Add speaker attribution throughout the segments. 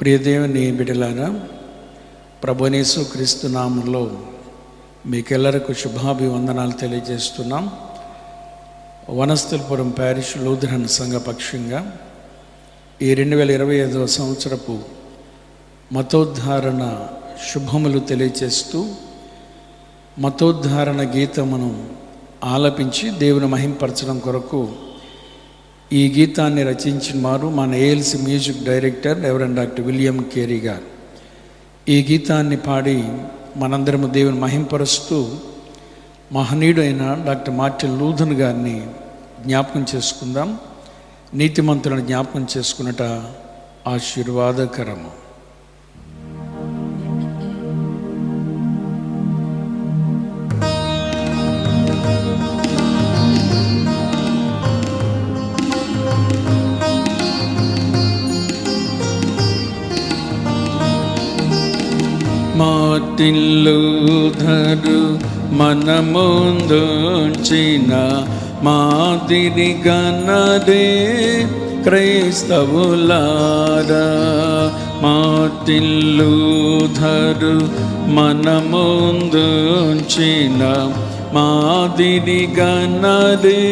Speaker 1: ప్రియదేవుని బిడలారా ప్రభునేసు క్రీస్తు నామంలో మీకెల్లరకు శుభాభివందనాలు తెలియజేస్తున్నాం. వనస్థలపురం ప్యారిష్ లూథరన్ సంఘ పక్షంగా ఈ రెండు వేల ఇరవై ఐదవ సంవత్సరపు మతోద్ధారణ శుభములు తెలియజేస్తూ మతోద్ధారణ గీతమును ఆలపించి దేవుని మహింపరచడం కొరకు ఈ గీతాన్ని రచించిన వారు మన ALC music director reverend doctor William Carey గారు. ఈ గీతాన్ని పాడి మనందరము దేవుని మహింపరుస్తూ మహనీయుడైన డాక్టర్ మార్టిన్ లూథన్ గారిని జ్ఞాపకం చేసుకుందాం. నీతిమంతులను జ్ఞాపకం చేసుకున్నట ఆశీర్వాదకరము. మార్టిల్లుధరు మన ముందుంచిన మాదిరి గన్నదే క్రైస్తవులారా. మార్టిల్లుధరు మన ముందుంచిన మాదిరి గన్నదే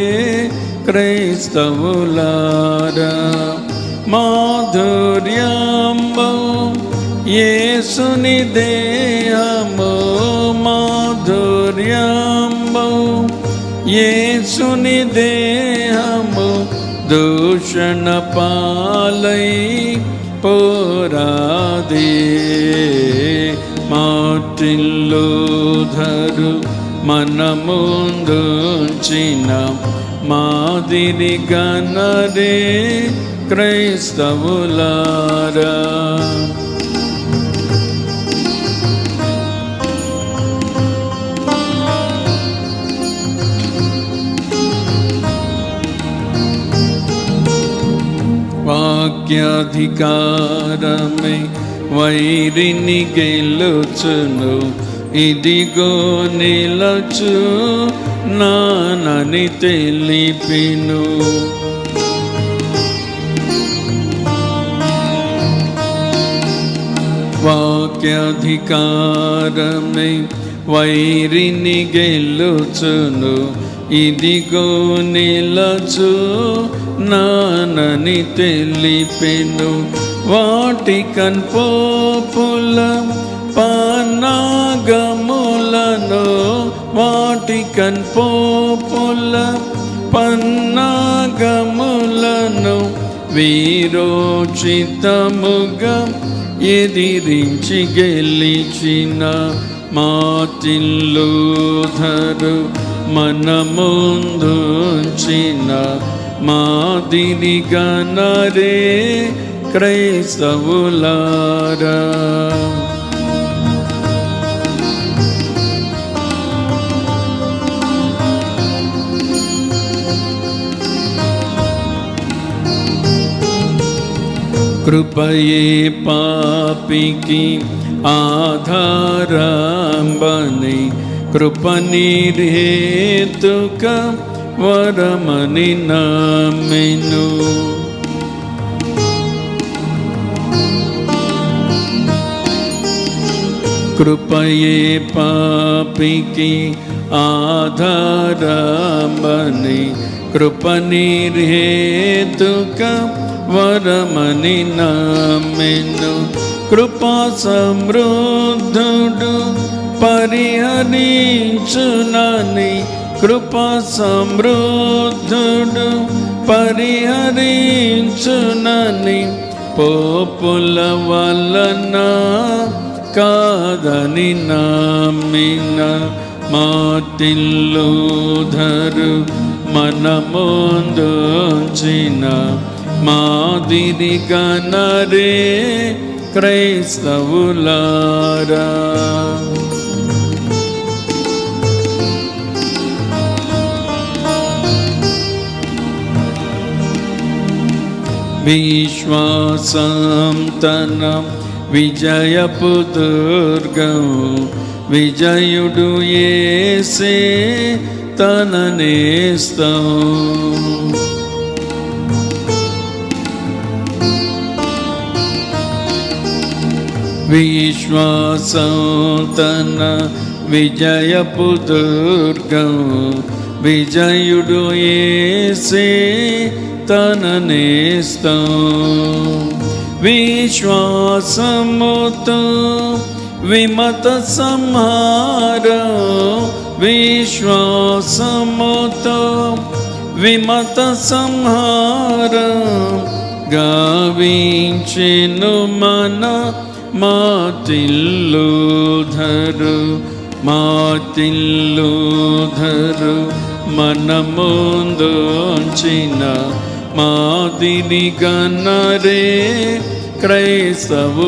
Speaker 1: క్రైస్తవులారా. మాధుర్యంబం యేసుని దేహము మాధుర్యంబు. యేసుని దేహము దూషణ పాలై పోరాది. మాటిల్లుధరు మన ముందుంచిన మాదిరి గణరే క్రైస్తవులారా. వాక్యాధికారమే వైరిని గెలుచును. ఇదిగో నిలచు నానని తెలిపిను. వాక్యాధికారమే వైరిని గెలుచును. ఇదిగో నిలచు నానని తెలిపెను. వాటి కన్పోపుల పన్నాగములను వాటి కన్పోపుల పన్నాగములను వీరోచితముగా ఎదిరించి గెలిచిన మాటిల్లుధరు ధరు. మనముందుంచిన మాదిని గనరే క్రైస్తవులారా. కృపయే పాపికి ఆధారంబని కృపనిరేతుక వరమని నమ్మెను కృపయే పాపికి ఆధారమని కృపనిరేతుక వరమని నమ్మెను కృపా సమృద్ధుడు పరిహరించునని కృప సమృద్ధుడు పరిహరించునని పోపుల వలన కాదని నామిన మాతిల్లుధరు మన ముందుంచిన మాదిరి గనరే క్రైస్తవులారా. विश्वासं तनं विजयपुदुर्गौ विजयुडु येसे तननेस्तौ विश्वासौतन विजयपुदुर्गौ विजयुडु येसे విజయపు దుర్గం విజయుడు ఏసే తన నేస్తం విశ్వాసముతో విమత సంహారం విశ్వాసముతో విమత సంహారం గావించెను మన మాతిల్లుధరు మాతిల్లుధరు మన ముందుంచిన మాదిని గన్నరే క్రైస్తవులారా.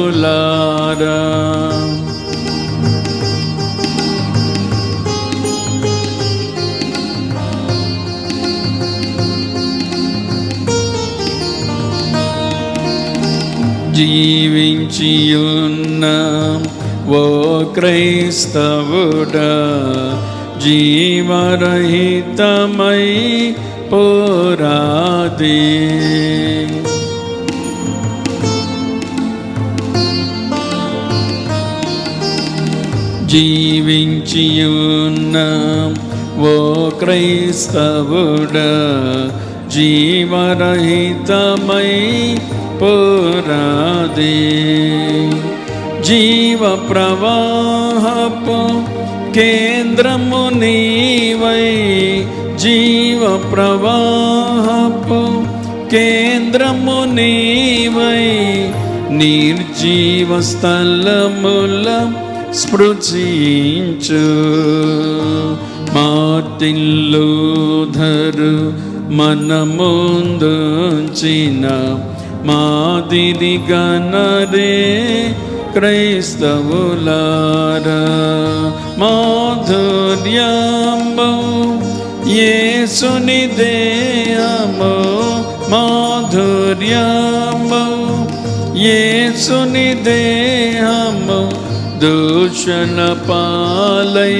Speaker 1: జీవించియున్న ఓ క్రైస్తవుడా జీవరహితమై పోరాదే జీవించియున్న ఓ క్రైస్తవుడ జీవరహితమై పోరాదే. జీవ ప్రవాహపు కేంద్రము నీవై జీవ ప్రవాహపు కేంద్రము నీవై నిర్జీవ స్థలముల స్పృశించు. మాతిల్లుధరు మన ముందుంచిన మాదిరి గణరే క్రైస్తవులారా మాధుర్యంబు యేసుని దేయము మాధుర్యము యేసుని దేహము దూషణ పాలై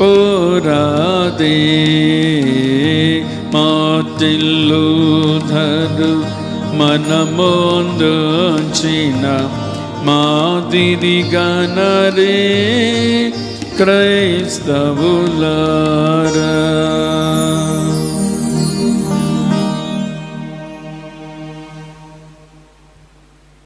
Speaker 1: పోరాదే. మాతిల్లుధరు ధరు ముందుంచిన మాదిరిగా నరే క్రైస్తవులారా.